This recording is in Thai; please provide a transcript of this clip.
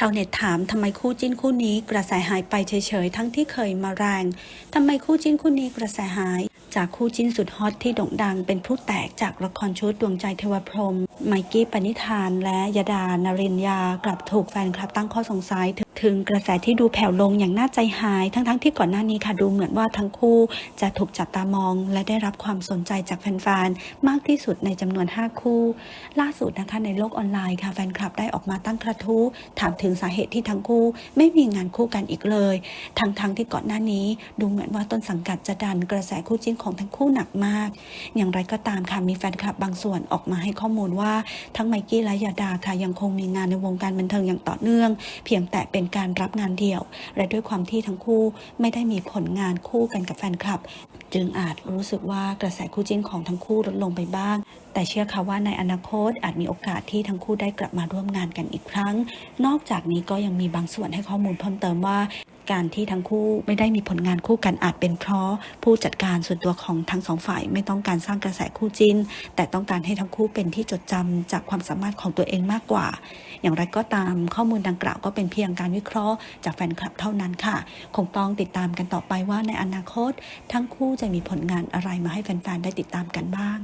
ชาวเน็ตถามทำไมคู่จิ้นคู่นี้กระแสหายไปเฉยๆ ทั้งที่เคยมาแรงทำไมคู่จิ้นคู่นี้กระแสหาย จากคู่จิ้นสุดฮอตที่โด่งดังเป็นผู้แตกจากละครชุดดวงใจเทวพรหมไมกี้ปณิธานและยดานรินยากลับถูกแฟนคลับตั้งข้อสงสัย ถึงกระแสที่ดูแผ่วลงอย่างน่าใจหาย ทั้งๆที่ก่อนหน้านี้ค่ะดูเหมือนว่าทั้งคู่จะถูกจับตามอง และได้รับความสนใจจากแฟนๆมากที่สุดในจำนวน 5 คู่ ล่าสุดนะคะในโลกออนไลน์ค่ะแฟนคลับได้ออกมาตั้งกระทู้ถามถึงสาเหตุที่ทั้งคู่ ไม่มีงานคู่กันอีกเลย ทั้งๆที่ก่อนหน้านี้ ดูเหมือนว่าต้นสังกัดจะดันกระแสคู่จิ้นของทั้งคู่หนักมาก อย่างไรก็ตามค่ะมีแฟนคลับบางส่วนออกมาให้ข้อมูลว่า ทั้งไมกี้และยาดาค่ะยังคงมีงานในวงการบันเทิงอย่างต่อเนื่อง เพียงแต่เป็นการรับงานเดี่ยว และด้วยความที่ทั้งคู่ไม่ได้มีผลงานคู่กันกับแฟนคลับ จึงอาจรู้สึกว่ากระแสคู่จิ้นของทั้งคู่ลดลงไปบ้าง แต่เชื่อค่ะว่าในอนาคตอาจมีโอกาสที่ทั้งคู่ได้กลับมาร่วมงานกันอีกครั้ง นอกจากนี้ก็ยังมีบางส่วนให้ข้อมูลเพิ่มเติมว่า การที่ทั้งคู่ไม่ได้มีผลงานคู่กันอาจเป็นเพราะผู้จัดการส่วนตัวของทั้งสองฝ่ายไม่ต้องการสร้างกระแสคู่จิ้น แต่ต้องการให้ทั้งคู่เป็นที่จดจำจากความสามารถของตัวเองมากกว่า อย่างไรก็ตามข้อมูลดังกล่าวก็เป็นเพียงการวิเคราะห์จากแฟนคลับเท่านั้นค่ะ คงต้องติดตามกันต่อไปว่าในอนาคต ทั้งคู่จะมีผลงานอะไรมาให้แฟนๆได้ติดตามกันบ้าง